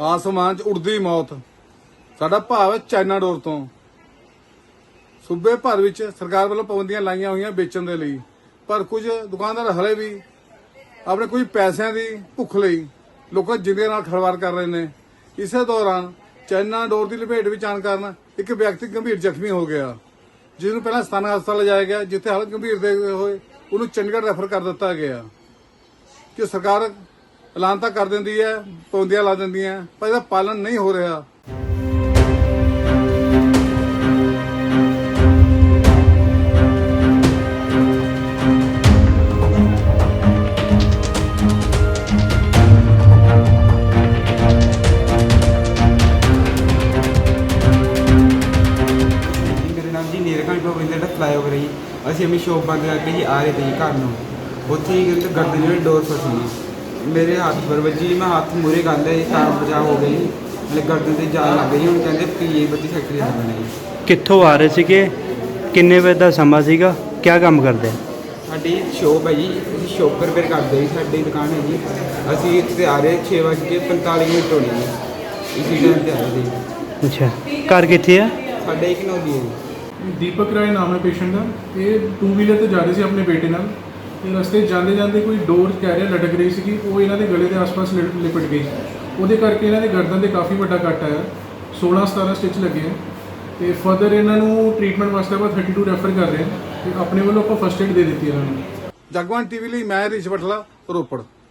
ਆਸਮਾਨ 'ਚ ਉੜਦੀ ਮੌਤ। ਸਾਡਾ ਭਾਵ ਹੈ ਚਾਈਨਾ ਡੋਰ ਤੋਂ। ਸੂਬੇ ਭਰ ਵਿੱਚ ਸਰਕਾਰ ਵੱਲੋਂ ਪਾਬੰਦੀਆਂ ਲਾਈਆਂ ਹੋਈਆਂ ਵੇਚਣ ਦੇ ਲਈ। ਪਰ ਕੁਝ ਦੁਕਾਨਦਾਰ ਹਲੇ ਵੀ ਆਪਣੇ ਕੁਝ ਪੈਸਿਆਂ ਦੀ ਭੁੱਖ ਲਈ ਲੋਕਾਂ ਦੀ ਨਾਲ ਖੜਵਾਰ ਕਰ ਰਹੇ ਨੇ। ਇਸੇ ਦੌਰਾਨ ਚਾਈਨਾ ਡੋਰ ਦੀ ਲਪੇਟ ਵਿੱਚ ਆਉਣ ਕਾਰਨ ਇੱਕ ਵਿਅਕਤੀ ਗੰਭੀਰ ਜ਼ਖਮੀ ਹੋ ਗਿਆ ਜਿਸ ਨੂੰ ਪਹਿਲਾਂ ਸਥਾਨਕ ਹਸਪਤਾਲ ਲਿਜਾਇਆ ਗਿਆ, ਜਿੱਥੇ ਹਾਲਤ ਗੰਭੀਰ ਦੇ ਹੋਏ ਉਹਨੂੰ ਚੰਡੀਗੜ੍ਹ ਰੈਫਰ ਕਰ ਦਿੱਤਾ ਗਿਆ। ਕਿ ਸਰਕਾਰ ਐਲਾਨ ਤਾਂ ਕਰ ਦਿੰਦੀ ਹੈ ਪੌਂਦੀਆਂ ਲਾ ਦਿੰਦੀਆਂ ਪਰ ਇਹਦਾ ਪਾਲਣ ਨਹੀਂ ਹੋ ਰਿਹਾ। ਜੀ, ਮੇਰਾ ਨਾਮ ਜੀ ਨੀਰਕੰਠ ਭਵਿੰਦਰ ਦਾ ਫਲਾਈਓਵਰ ਹੈ ਜੀ। ਅਸੀਂ ਆਪਣੀ ਸ਼ੋਪ ਬੰਦ ਕਰਕੇ ਜੀ ਆ ਰਹੇ ਤੇ ਘਰ ਨੂੰ। ਉੱਥੇ ਹੀ ਕਿਤੇ ਗਰਦਨ ਜਿਹੜੀ ਡੋਰ ਫਸੀ ਮੇਰੇ ਹੱਥ ਪਰ ਵੱਜੀ ਮੈਂ ਹੱਥ ਮੂਰੇ ਕਰ ਲਿਆ ਜੀ ਸਾਰਾ ਬਚਾਅ ਹੋ ਜੀ ਮਤਲਬ ਗਰਦਨ ਤੇ ਜਾਨ ਲੱਗ ਗਈ ਹੁਣ ਕਹਿੰਦੇ ਪੀਏ ਬੱਤੀ ਫੈਕਟਰੀ ਲੱਗਣਾ ਜੀ ਕਿੱਥੋਂ ਆ ਰਹੇ ਸੀਗੇ? ਕਿੰਨੇ ਵਜੇ ਦਾ ਸਮਾਂ ਸੀਗਾ? ਕਿਆ ਕੰਮ ਕਰਦੇ? ਸਾਡੀ ਸ਼ੋਪ ਹੈ ਜੀ ਅਸੀਂ ਸ਼ੋਪ ਰਿਪੇਅਰ ਕਰਦੇ ਜੀ ਸਾਡੀ ਦੁਕਾਨ ਹੈ ਜੀ। ਅਸੀਂ ਇੱਥੇ ਆ ਰਹੇ 6 ਵਜੇ 45 ਮਿੰਟ ਹੋਣੀ ਜੀ ਇਸੀ ਟਾਈਮ ਤੇ ਆ ਰਹੇ ਜੀ ਅੱਛਾ। ਘਰ ਕਿੱਥੇ ਆ? ਸਾਡੇ ਇੱਕ ਨੌ ਦੀ ਹੈ ਜੀ। ਦੀਪਕ ਰਾਏ ਨਾਮ ਹੈ ਪੇਸ਼ੈਂਟ ਦਾ। ਇਹ ਟੂ ਵੀਲਰ ਤੇ ਜਾ ਰਹੇ ਸੀ ਆਪਣੇ ਬੇਟੇ ਨਾਲ। ਤੇ ਰਸਤੇ 'ਚ ਜਾਂਦੇ ਜਾਂਦੇ ਕੋਈ ਡੋਰ ਕੈਰੀਅਰ ਲਟਕ ਰਹੀ ਸੀਗੀ, ਉਹ ਇਹਨਾਂ ਦੇ ਗਲੇ ਦੇ ਆਸ-ਪਾਸ ਲਿਪ- ਲਿਪਟ ਗਈ। ਉਹਦੇ ਕਰਕੇ ਇਹਨਾਂ ਦੇ ਗਰਦਨ ਤੇ ਕਾਫੀ ਵੱਡਾ ਕੱਟ ਆਇਆ। 16 17 ਸਟਿਚ ਲੱਗੇ ਆ। ਤੇ ਫਰਦਰ ਇਹਨਾਂ ਨੂੰ ਟ੍ਰੀਟਮੈਂਟ ਵਾਸਤੇ ਆਪਾਂ 32 ਰੈਫਰ ਕਰ ਰਹੇ ਹਾਂ। ਤੇ ਆਪਣੇ ਵੱਲੋਂ ਆਪਾਂ ਫਸਟ ਏਡ ਦੇ ਦਿੱਤੀ ਇਹਨਾਂ ਨੂੰ। ਜਗਵੰਤ ਟੀਵੀ ਲਈ ਮੈਂ ਰਿਸ਼ ਬਠਲਾ ਰੋਪੜ।